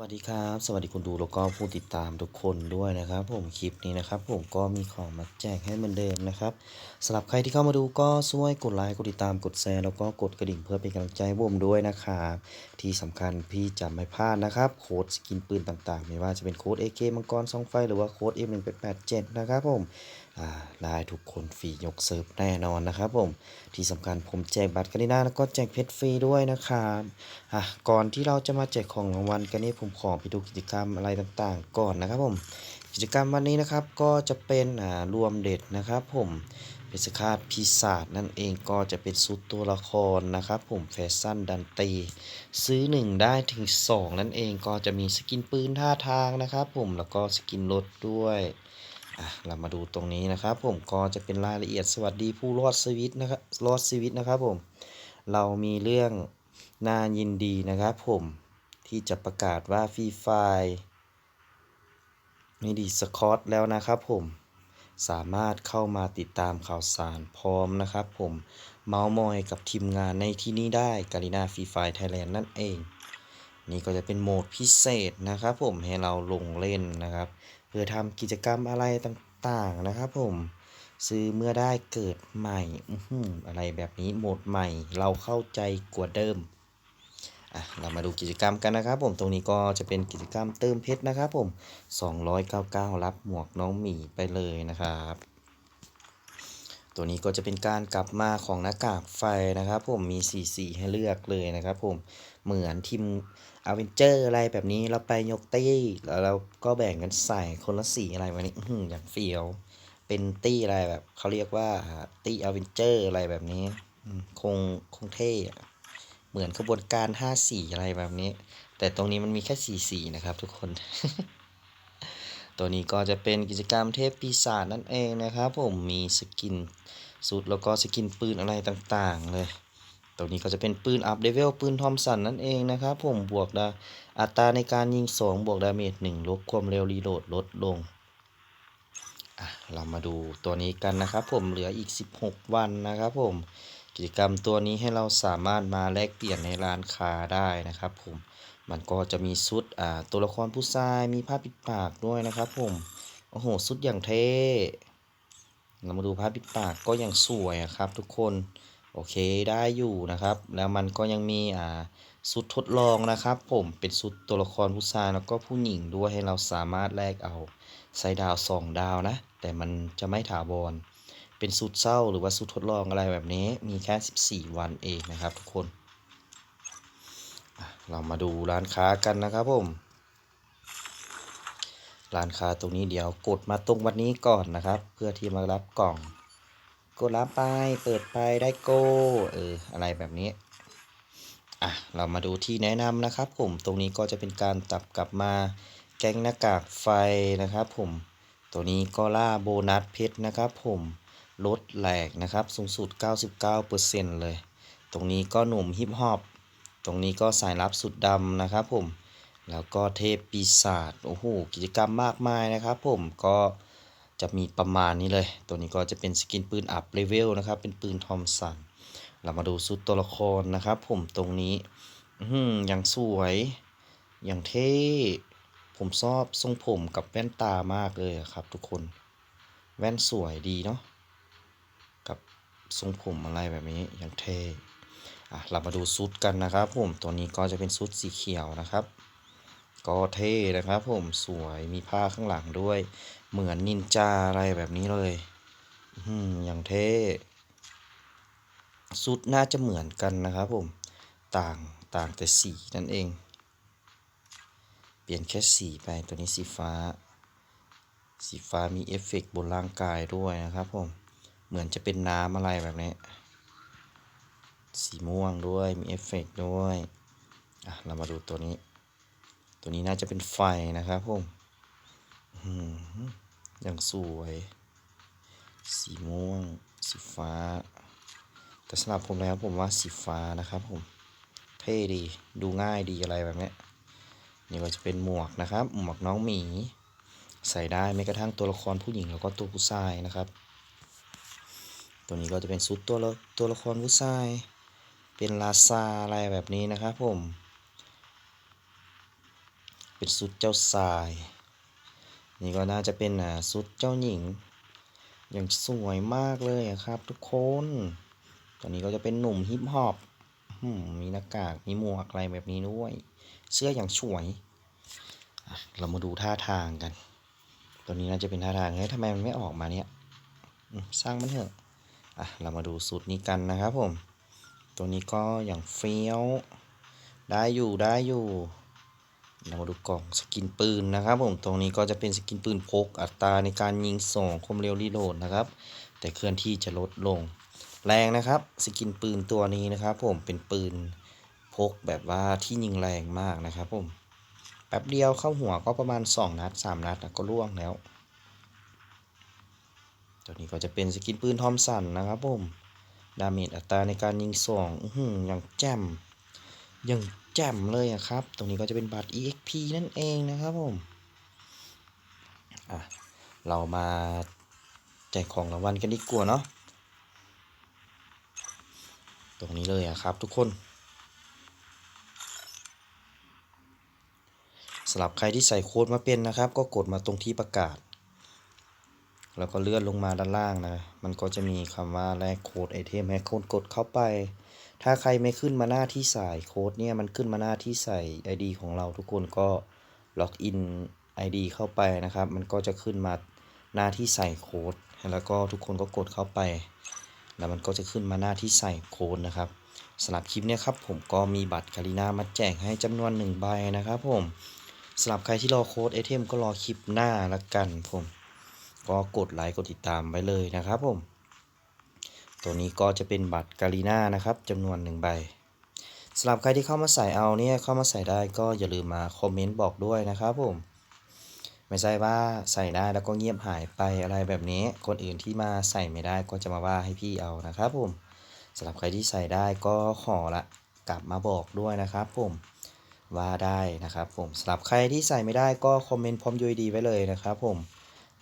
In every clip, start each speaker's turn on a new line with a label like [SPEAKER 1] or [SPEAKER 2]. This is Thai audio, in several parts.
[SPEAKER 1] สวัสดีครับ สวัสดีคุณดูแล้วก็ผู้ติดตามทุกคนด้วยนะครับ ผมคลิปนี้นะครับ ผมก็มีของมาแจกให้เหมือนเดิมนะครับสำหรับใครที่เข้ามาดูก็ช่วยกดไลค์กดติดตามกดแชร์แล้วก็กดกระดิ่งเพื่อเป็นกำลังใจให้ผมด้วยนะครับที่สำคัญพี่จะไม่พลาดนะครับโค้ดสกินปืนต่างๆ ไม่ว่าจะเป็นโค้ด AK มังกรสองไฟหรือว่าโค้ด M1887 นะครับผม อ่าได้ทุกคนฟรียกเซิร์ฟแน่นอนนะครับผมที่สำคัญผมแจกบัตรกันนี่นาแล้วก็แจกเพชรฟรีด้วยนะครับอะก่อนที่เราจะมาแจกของรางวัลกันนี่ผมขอไปดูกิจกรรมอะไรต่างๆ ก่อนนะครับผมกิจกรรมวันนี้นะครับก็จะเป็นอ่ารวมเด็ดนะครับผมเป็นสคาดพิศาจนั่นเองก็จะเป็นซุดตัวละครนะครับผมแฟชั่นดันตี ซื้อ 1 ได้ถึง 2 นั่นเองก็จะมีสกินปืนท่าทางนะครับผมแล้วก็สกินรถด้วย อะเรามาดูตรงนี้นะครับ ผมก็จะเป็นรายละเอียดสวัสดีผู้รอดชีวิตนะครับรอดชีวิตนะครับผมเรามีเรื่องน่ายินดีนะครับผมที่จะประกาศว่าฟรีไฟมีดีสคอตแล้วนะครับผมสามารถเข้ามาติดตามข่าวสารพร้อมนะครับผมเมาส์มอยกับทีมงานในที่นี้ได้กาลินาฟรีไฟไทยแลนด์นั่นเอง นี่ก็จะเป็นโหมดพิเศษนะครับผมให้เราลงเล่นนะครับ เพื่อทำกิจกรรมอะไรต่างๆนะครับผมซื้อเมื่อได้เกิดใหม่อื้อหืออะไรแบบนี้โหมดใหม่เราเข้าใจกว่าเดิมอะเรามาดูกิจกรรมกันนะครับผมตรงนี้ก็จะเป็นกิจกรรมเติมเพชรนะครับผม 299 รับหมวกน้องหมีไปเลยนะครับ ตัวนี้ก็จะเป็นการกลับมาของหน้ากากไฟนะครับ ผมมีสีสีให้เลือกเลยนะครับ ผมเหมือนทีมอเวนเจอร์อะไรแบบนี้เราไปยกตี้แล้วเราก็แบ่งกันใส่คนละสีอะไรแบบนี้อือย่างเฟียวเป็นตี้อะไรแบบเขาเรียกว่าตี้อเวนเจอร์อะไรแบบนี้คงคงเท่เหมือนขบวนการ5สีอะไรแบบนี้ แต่ตรงนี้มันมีแค่สีสีนะครับทุกคน ตัวนี้ก็จะเป็นกิจกรรมเทพปีศาจนั่นเองนะครับผมมีสกินสุดแล้วก็สกินปืนอะไรต่างๆ เลย ตัวนี้ก็จะเป็นปืนอัพเลเวลปืนทอมสันนั่นเองนะครับผมบวกดาอัตราในการยิง 2 บวกดาเมจ1ลบความเร็วรีโหลดลดลงอะเรามาดูตัวนี้กันนะครับผมเหลืออีก 16 วันนะครับผมกิจกรรมตัวนี้ให้เราสามารถมาแลกเปลี่ยนในร้านค้าได้นะครับผม มันก็จะมีชุดอ่าตัวละครผู้ชายมีผ้าปิดปากด้วยนะครับผม โอ้โหชุดอย่างเท่เรามาดูผ้าปิดปากก็ยังสวยครับทุกคน โอเคได้อยู่นะครับ แล้วมันก็ยังมีอ่าชุดทดลองนะครับ ผมเป็นชุดตัวละครผู้ชายแล้วก็ผู้หญิงด้วยให้เราสามารถแลกเอาใส่ดาวสองดาวนะ แต่มันจะไม่ถาวรเป็นชุดเศร้าหรือว่าชุดทดลองอะไรแบบนี้ มีแค่ 14 วันเองนะครับทุกคน เรามาดูร้านค้ากันนะครับผม ร้านค้าตรงนี้เดี๋ยวกดมาตรงวันนี้ก่อนนะครับ เพื่อที่มารับกล่อง กดรับไปเปิดไปได้โก้เอออะไรแบบนี้อะเรามาดูที่แนะนำนะครับผมตรงนี้ก็จะเป็นการตับกลับมาแก๊งหน้ากากไฟนะครับผมตัวนี้ก็ล่าโบนัสเพชรนะครับผมลดแหลกนะครับสูงสุด 99%เลย ตรงนี้ก็หนุ่มฮิปฮอป ตรงนี้ก็สายลับสุดดำนะครับผม แล้วก็เทพปีศาจ โอ้โห กิจกรรมมากมายนะครับผม ก็จะมีประมาณนี้เลย ตัวนี้ก็จะเป็นสกินปืนอัพเลเวลนะครับ เป็นปืนทอมสัน เรามาดูชุดตัวละครนะครับผม ตรงนี้ อือหือย่างสวย อย่างเท่ ผมชอบทรงผมกับแว่นตามากเลยครับทุกคน แว่นสวยดีเนาะ กับทรงผมอะไรแบบนี้ อย่างเท่ อะเรามาดูซุดกันนะครับผมตัวนี้ก็จะเป็นซุดสีเขียวนะครับ ก็เท่นะครับผมสวยมีผ้าข้างหลังด้วย เหมือนนินจาอะไรแบบนี้เลยอืมอย่างเท่ซุดน่าจะเหมือนกันนะครับผมต่างต่างแต่สีนั่นเอง เปลี่ยนแค่สีไปตัวนี้สีฟ้า สีฟ้ามีเอฟเฟกต์บนร่างกายด้วยนะครับผมเหมือนจะเป็นน้ำอะไรแบบนี้ สีม่วงด้วย มีเอฟเฟกต์ด้วย อะ เรามาดูตัวนี้ ตัวนี้น่าจะเป็นไฟนะครับผมอย่างสวย สีม่วง สีฟ้า แต่สำหรับผมแล้วผมว่าสีฟ้านะครับผม เท่ดี ดูง่ายดีอะไรแบบนี้ นี่ก็จะเป็นหมวกนะครับ หมวกน้องหมี ใส่ได้ไม่กระทั่งตัวละครผู้หญิงแล้วก็ตัวผู้ชายนะครับ ตัวนี้ก็จะเป็นชุดตัวละตัวละครผู้ชาย เป็นลาซาอะไรแบบนี้นะครับผม เป็นสุดเจ้าชาย นี่ก็น่าจะเป็นอ่าสุดเจ้าหญิง อย่างสวยมากเลยครับทุกคน ตอนนี้ก็จะเป็นหนุ่มฮิปฮอปมีหน้ากาก มีหมวกอะไรแบบนี้ด้วย เสื้ออย่างสวย เรามาดูท่าทางกัน ตัวนี้น่าจะเป็นท่าทางเฮ้ยทำไมมันไม่ออกมาเนี่ย สร้างมันเถอะ อะ เรามาดูสูตรนี้กันนะครับผม ตัวนี้ก็อย่างเฟี้ยว ได้อยู่ได้อยู่ เรามาดูกล่องสกินปืนนะครับผม ตรงนี้ก็จะเป็นสกินปืนพก อัตราในการยิงส่งคมเร็วรีโหลดนะครับ แต่เคลื่อนที่จะลดลง แรงนะครับ สกินปืนตัวนี้นะครับผม เป็นปืนพกแบบว่าที่ยิงแรงมากนะครับผม แป๊บเดียวเข้าหัวก็ประมาณ 2 นัด 3 นัดอะก็ล่วงแล้ว ตัวนี้ก็จะเป็นสกินปืนทอมสันนะครับผม ดาเมจอัตราในการยิงส่งอือย่างแจ่มอย่างแจ่มเลยครับ ตรงนี้ก็จะเป็นบัตร EXP นั่นเองนะครับผมอะเรามาแจกของรางวัลกันดีกว่าเนาะตรงนี้เลยอะครับทุกคนสำหรับใครที่ใส่โค้ดมาเป็นนะครับ ก็กดมาตรงที่ประกาศ แล้วก็เลื่อนลงมาด้านล่างนะ มันก็จะมีคำว่าแลกโค้ดไอเทมให้คนกดเข้าไป ถ้าใครไม่ขึ้นมาหน้าที่ใส่โค้ดเนี่ยมันขึ้นมาหน้าที่ใส่ ID ของเราทุกคนก็ล็อกอิน ID เข้าไปนะครับ มันก็จะขึ้นมาหน้าที่ใส่โค้ด แล้วก็ทุกคนก็กดเข้าไป แล้วมันก็จะขึ้นมาหน้าที่ใส่โค้ดนะครับสำหรับคลิปเนี้ยครับผมก็มีบัตรคาริน่ามาแจกให้จำนวนหนึ่งใบนะครับผมสำหรับใครที่รอโค้ดไอเทมก็รอคลิปหน้าละกันผม ก็กดไลค์กดติดตามไว้เลยนะครับผม ตัวนี้ก็จะเป็นบัตรกาลีน่านะครับจำนวนหนึ่งใบสำหรับใครที่เข้ามาใส่เอาเนี่ยเข้ามาใส่ได้ก็อย่าลืมมาคอมเมนต์บอกด้วยนะครับผม ไม่ใช่ว่าใส่ได้แล้วก็เงียบหายไปอะไรแบบนี้ คนอื่นที่มาใส่ไม่ได้ก็จะมาว่าให้พี่เอานะครับผมสำหรับใครที่ใส่ได้ก็ขอละกลับมาบอกด้วยนะครับผมว่าได้นะครับผมสำหรับใครที่ใส่ไม่ได้ก็คอมเมนต์พร้อมยูดีไว้เลยนะครับผม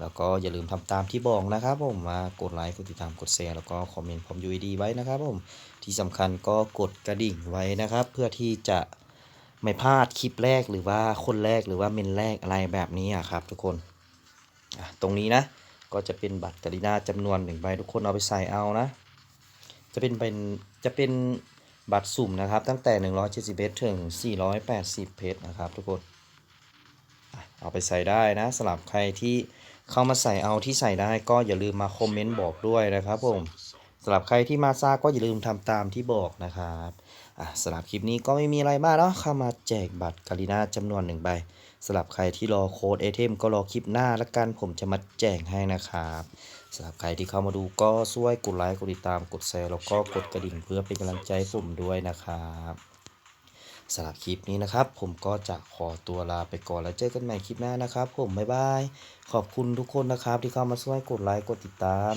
[SPEAKER 1] แล้วก็อย่าลืมทำตามที่บอกนะครับผมมากดไลค์กดติดตามกดแชร์แล้วก็คอมเมนต์พร้อม UID ไว้นะครับผมที่สำคัญก็กดกระดิ่งไว้นะครับ เพื่อที่จะไม่พลาดคลิปแรกหรือว่าคนแรกหรือว่าเมนแรกอะไรแบบนี้อะครับ ทุกคนตรงนี้นะก็จะเป็นบัตรกาลินาจำนวนหนึ่งใบทุกคนเอาไปใส่เอานะ จะเป็นเป็นจะเป็นบัตรสุ่มนะครับ ตั้งแต่ 170เพชรถึง 480 เพชรนะครับ ทุกคนเอาไปใส่ได้นะสำหรับใครที่ เข้ามาใส่เอาที่ใส่ได้ก็อย่าลืมมาคอมเมนต์บอกด้วยนะครับผมสำหรับใครที่มาซาก็อย่าลืมทำตามที่บอกนะครับอะสำหรับคลิปนี้ก็ไม่มีอะไรมากเนาะเข้ามาแจกบัตรกาลิน่าจำนวนหนึ่งใบสำหรับใครที่รอโค้ดเอเทมก็รอคลิปหน้าละกันผมจะมาแจกให้นะครับสำหรับใครที่เข้ามาดูก็ช่วยกดไลค์กดติดตามกดแชร์แล้วก็กดกระดิ่งเพื่อเป็นกำลังใจผมด้วยนะครับ สำหรับคลิปนี้นะครับ ผมก็จะขอตัวลาไปก่อนแล้วเจอกันใหม่คลิปหน้านะครับ ผมบ๊ายบาย ขอบคุณทุกคนนะครับที่เข้ามาช่วยกดไลค์กดติดตาม